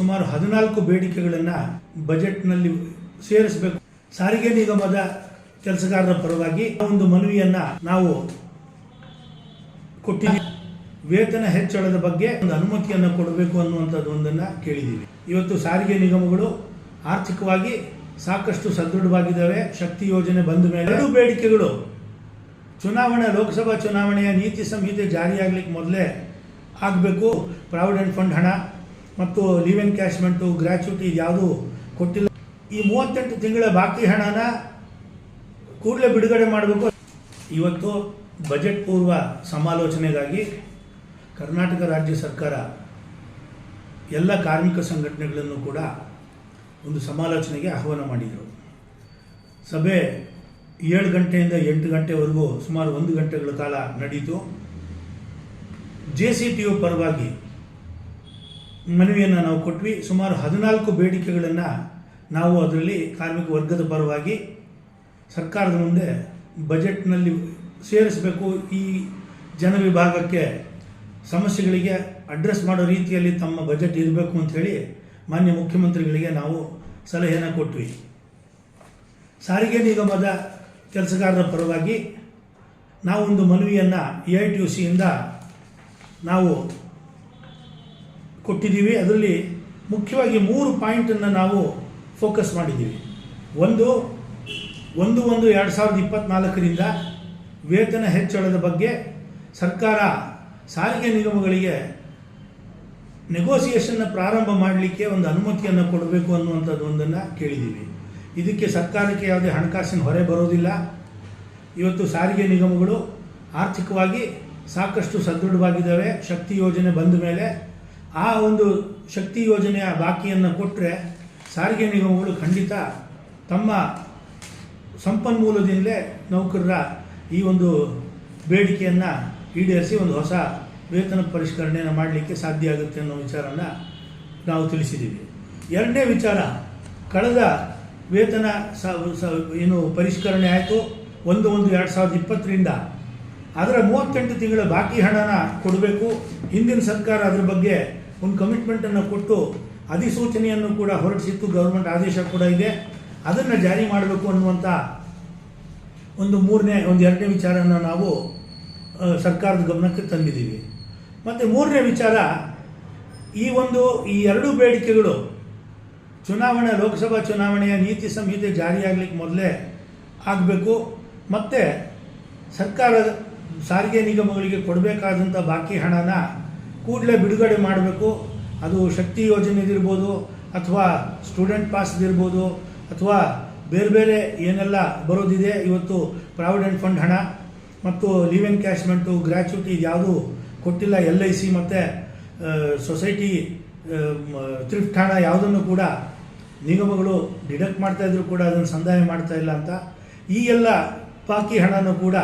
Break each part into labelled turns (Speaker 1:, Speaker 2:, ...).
Speaker 1: ಸುಮಾರು ಹದಿನಾಲ್ಕು ಬೇಡಿಕೆಗಳನ್ನು ಬಜೆಟ್ನಲ್ಲಿ ಸೇರಿಸಬೇಕು. ಸಾರಿಗೆ ನಿಗಮದ ಕೆಲಸಗಾರರ ಪರವಾಗಿ ಒಂದು ಮನವಿಯನ್ನು ನಾವು ಕೊಟ್ಟಿದ್ದೀವಿ. ವೇತನ ಹೆಚ್ಚಳದ ಬಗ್ಗೆ ಒಂದು ಅನುಮತಿಯನ್ನು ಕೊಡಬೇಕು ಅನ್ನುವಂಥದ್ದು ಒಂದನ್ನು ಕೇಳಿದ್ದೀವಿ. ಇವತ್ತು ಸಾರಿಗೆ ನಿಗಮಗಳು ಆರ್ಥಿಕವಾಗಿ ಸಾಕಷ್ಟು ಸದೃಢವಾಗಿದ್ದಾವೆ. ಶಕ್ತಿ ಯೋಜನೆ ಬಂದ ಮೇಲೆ ಎರಡು ಬೇಡಿಕೆಗಳು. ಚುನಾವಣೆ, ಲೋಕಸಭಾ ಚುನಾವಣೆಯ ನೀತಿ ಸಂಹಿತೆ ಜಾರಿಯಾಗಲಿಕ್ಕೆ ಮೊದಲೇ ಆಗಬೇಕು. ಪ್ರಾವಿಡೆಂಟ್ ಫಂಡ್ ಹಣ ಮತ್ತು ಲೀವ್ ಎನ್ಕ್ಯಾಶ್ಮೆಂಟು ಗ್ರ್ಯಾಚ್ಯುಟಿ ಯಾವುದು ಕೊಟ್ಟಿಲ್ಲ. ಈ ಮೂವತ್ತೆಂಟು ತಿಂಗಳ ಬಾಕಿ ಹಣನ ಕೂಡಲೇ ಬಿಡುಗಡೆ ಮಾಡಬೇಕು. ಇವತ್ತು ಬಜೆಟ್ ಪೂರ್ವ ಸಮಾಲೋಚನೆಗಾಗಿ ಕರ್ನಾಟಕ ರಾಜ್ಯ ಸರ್ಕಾರ ಎಲ್ಲ ಕಾರ್ಮಿಕ ಸಂಘಟನೆಗಳನ್ನು ಕೂಡ ಒಂದು ಸಮಾಲೋಚನೆಗೆ ಆಹ್ವಾನ ಮಾಡಿದರು. ಸಭೆ ಏಳು ಗಂಟೆಯಿಂದ ಎಂಟು ಗಂಟೆವರೆಗೂ ಸುಮಾರು ಒಂದು ಗಂಟೆಗಳ ಕಾಲ ನಡೀತು. ಜೆ ಸಿ ಟಿ ಯು ಪರವಾಗಿ ಮನವಿಯನ್ನು ನಾವು ಕೊಟ್ವಿ. ಸುಮಾರು ಹದಿನಾಲ್ಕು ಬೇಡಿಕೆಗಳನ್ನು ನಾವು ಅದರಲ್ಲಿ ಕಾರ್ಮಿಕ ವರ್ಗದ ಪರವಾಗಿ ಸರ್ಕಾರದ ಮುಂದೆ ಬಜೆಟ್ನಲ್ಲಿ ಸೇರಿಸಬೇಕು. ಈ ಜನವಿಭಾಗಕ್ಕೆ ಸಮಸ್ಯೆಗಳಿಗೆ ಅಡ್ರೆಸ್ ಮಾಡೋ ರೀತಿಯಲ್ಲಿ ತಮ್ಮ ಬಜೆಟ್ ಇರಬೇಕು ಅಂಥೇಳಿ ಮಾನ್ಯ ಮುಖ್ಯಮಂತ್ರಿಗಳಿಗೆ ನಾವು ಸಲಹೆಯನ್ನು ಕೊಟ್ವಿ. ಸಾರಿಗೆ ನಿಗಮದ ಕೆಲಸಗಾರರ ಪರವಾಗಿ ನಾವೊಂದು ಮನವಿಯನ್ನು ಎ ಐ ಟಿ ಯು ಸಿಯಿಂದ ನಾವು ಕೊಟ್ಟಿದ್ದೀವಿ. ಅದರಲ್ಲಿ ಮುಖ್ಯವಾಗಿ ಮೂರು ಪಾಯಿಂಟನ್ನು ನಾವು ಫೋಕಸ್ ಮಾಡಿದ್ದೀವಿ. ಒಂದು ಒಂದು ಒಂದು ಎರಡು ಸಾವಿರದ ಇಪ್ಪತ್ತ್ನಾಲ್ಕರಿಂದ ವೇತನ ಹೆಚ್ಚಳದ ಬಗ್ಗೆ ಸರ್ಕಾರ ಸಾರಿಗೆ ನಿಗಮಗಳಿಗೆ ನೆಗೋಸಿಯೇಷನ್ನ ಪ್ರಾರಂಭ ಮಾಡಲಿಕ್ಕೆ ಒಂದು ಅನುಮತಿಯನ್ನು ಕೊಡಬೇಕು ಅನ್ನುವಂಥದ್ದು ಒಂದನ್ನು ಕೇಳಿದ್ದೀವಿ. ಇದಕ್ಕೆ ಸರ್ಕಾರಕ್ಕೆ ಯಾವುದೇ ಹಣಕಾಸಿನ ಹೊರೆ ಬರೋದಿಲ್ಲ. ಇವತ್ತು ಸಾರಿಗೆ ನಿಗಮಗಳು ಆರ್ಥಿಕವಾಗಿ ಸಾಕಷ್ಟು ಸದೃಢವಾಗಿದ್ದಾವೆ. ಶಕ್ತಿ ಯೋಜನೆ ಬಂದ ಮೇಲೆ ಆ ಒಂದು ಶಕ್ತಿ ಯೋಜನೆಯ ಬಾಕಿಯನ್ನು ಕೊಟ್ಟರೆ ಸಾರಿಗೆ ನಿಗಮಗಳು ಖಂಡಿತ ತಮ್ಮ ಸಂಪನ್ಮೂಲದಿಂದಲೇ ನೌಕರರ ಈ ಒಂದು ಬೇಡಿಕೆಯನ್ನು ಈಡೇರಿಸಿ ಒಂದು ಹೊಸ ವೇತನ ಪರಿಷ್ಕರಣೆಯನ್ನು ಮಾಡಲಿಕ್ಕೆ ಸಾಧ್ಯ ಆಗುತ್ತೆ ಅನ್ನೋ ವಿಚಾರನ ನಾವು ತಿಳಿಸಿದ್ದೀವಿ. ಎರಡನೇ ವಿಚಾರ, ಕಳೆದ ವೇತನ ಸ, ಏನು ಪರಿಷ್ಕರಣೆ ಆಯಿತು, ಒಂದು ಒಂದು ಎರಡು ಸಾವಿರದ ಇಪ್ಪತ್ತರಿಂದ ಅದರ ಮೂವತ್ತೆಂಟು ತಿಂಗಳ ಬಾಕಿ ಹಣನ ಕೊಡಬೇಕು. ಹಿಂದಿನ ಸರ್ಕಾರ ಅದರ ಬಗ್ಗೆ ಒಂದು ಕಮಿಟ್ಮೆಂಟನ್ನು ಕೊಟ್ಟು ಅಧಿಸೂಚನೆಯನ್ನು ಕೂಡ ಹೊರಡಿಸಿತ್ತು. ಗೌರ್ಮೆಂಟ್ ಆದೇಶ ಕೂಡ ಇದೆ. ಅದನ್ನು ಜಾರಿ ಮಾಡಬೇಕು ಅನ್ನುವಂಥ ಒಂದು ಮೂರನೇ, ಒಂದು ಎರಡನೇ ವಿಚಾರನ ನಾವು ಸರ್ಕಾರದ ಗಮನಕ್ಕೆ ತಂದಿದ್ದೀವಿ. ಮತ್ತು ಮೂರನೇ ವಿಚಾರ, ಈ ಒಂದು, ಈ ಎರಡು ಬೇಡಿಕೆಗಳು ಚುನಾವಣೆ, ಲೋಕಸಭಾ ಚುನಾವಣೆಯ ನೀತಿ ಸಂಹಿತೆ ಜಾರಿಯಾಗಲಿಕ್ಕೆ ಮೊದಲೇ ಆಗಬೇಕು. ಮತ್ತು ಸರ್ಕಾರ ಸಾರಿಗೆ ನಿಗಮಗಳಿಗೆ ಕೊಡಬೇಕಾದಂಥ ಬಾಕಿ ಹಣನ ಕೂಡಲೇ ಬಿಡುಗಡೆ ಮಾಡಬೇಕು. ಅದು ಶಕ್ತಿ ಯೋಜನೆದಿರ್ಬೋದು, ಅಥವಾ ಸ್ಟೂಡೆಂಟ್ ಪಾಸ್ದಿರ್ಬೋದು, ಅಥವಾ ಬೇರೆ ಬೇರೆ ಏನೆಲ್ಲ ಬರೋದಿದೆ. ಇವತ್ತು ಪ್ರಾವಿಡೆಂಟ್ ಫಂಡ್ ಹಣ ಮತ್ತು ಲೀವ್ ಎನ್ಕ್ಯಾಶ್ಮೆಂಟು ಗ್ರ್ಯಾಚ್ಯುಟಿ ಯಾವುದು ಕೊಟ್ಟಿಲ್ಲ. ಎಲ್ ಐ ಸಿ ಮತ್ತು ಸೊಸೈಟಿ ಥ್ರಿಫ್ಟ್ ಹಣ ಯಾವುದನ್ನು ಕೂಡ ನಿಗಮಗಳು ಡಿಡಕ್ಟ್ ಮಾಡ್ತಾಯಿದ್ರು ಕೂಡ ಅದನ್ನು ಸಂದಾಯ ಮಾಡ್ತಾ ಇಲ್ಲ ಅಂತ. ಈ ಎಲ್ಲ ಬಾಕಿ ಹಣನೂ ಕೂಡ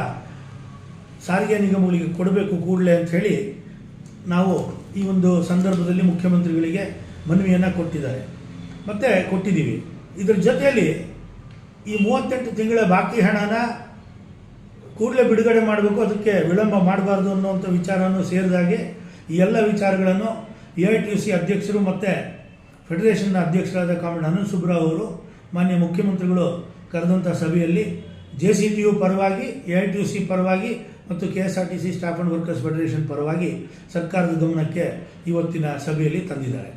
Speaker 1: ಸಾರಿಗೆ ನಿಗಮಗಳಿಗೆ ಕೊಡಬೇಕು ಕೂಡಲೇ ಅಂಥೇಳಿ ನಾವು ಈ ಒಂದು ಸಂದರ್ಭದಲ್ಲಿ ಮುಖ್ಯಮಂತ್ರಿಗಳಿಗೆ ಮನವಿಯನ್ನು ಕೊಟ್ಟಿದ್ದಾರೆ. ಮತ್ತು ಕೊಟ್ಟಿದ್ದೀವಿ. ಇದರ ಜೊತೆಯಲ್ಲಿ ಈ ಮೂವತ್ತೆಂಟು ತಿಂಗಳ ಬಾಕಿ ಹಣನ ಕೂಡಲೇ ಬಿಡುಗಡೆ ಮಾಡಬೇಕು, ಅದಕ್ಕೆ ವಿಳಂಬ ಮಾಡಬಾರ್ದು ಅನ್ನುವಂಥ ವಿಚಾರವನ್ನು ಸೇರಿದಾಗೆ ಈ ಎಲ್ಲ ವಿಚಾರಗಳನ್ನು A I T U C ಅಧ್ಯಕ್ಷರು ಮತ್ತು ಫೆಡರೇಷನ್ನ ಅಧ್ಯಕ್ಷರಾದ ಕಾಮ್ರೇಡ್ ಅನಂತ್ ಸುಬ್ರಾವ್ ಅವರು, ಮಾನ್ಯ ಮುಖ್ಯಮಂತ್ರಿಗಳು ಕರೆದಂಥ ಸಭೆಯಲ್ಲಿ ಜೆ ಸಿ ಟಿ ಯು ಪರವಾಗಿ, A I T U C ಪರವಾಗಿ ಮತ್ತು K S R T C staff and workers federation ಪರವಾಗಿ ಸರ್ಕಾರದ ಗಮನಕ್ಕೆ ಇವತ್ತಿನ ಸಭೆಯಲ್ಲಿ ತಂದಿದ್ದಾರೆ.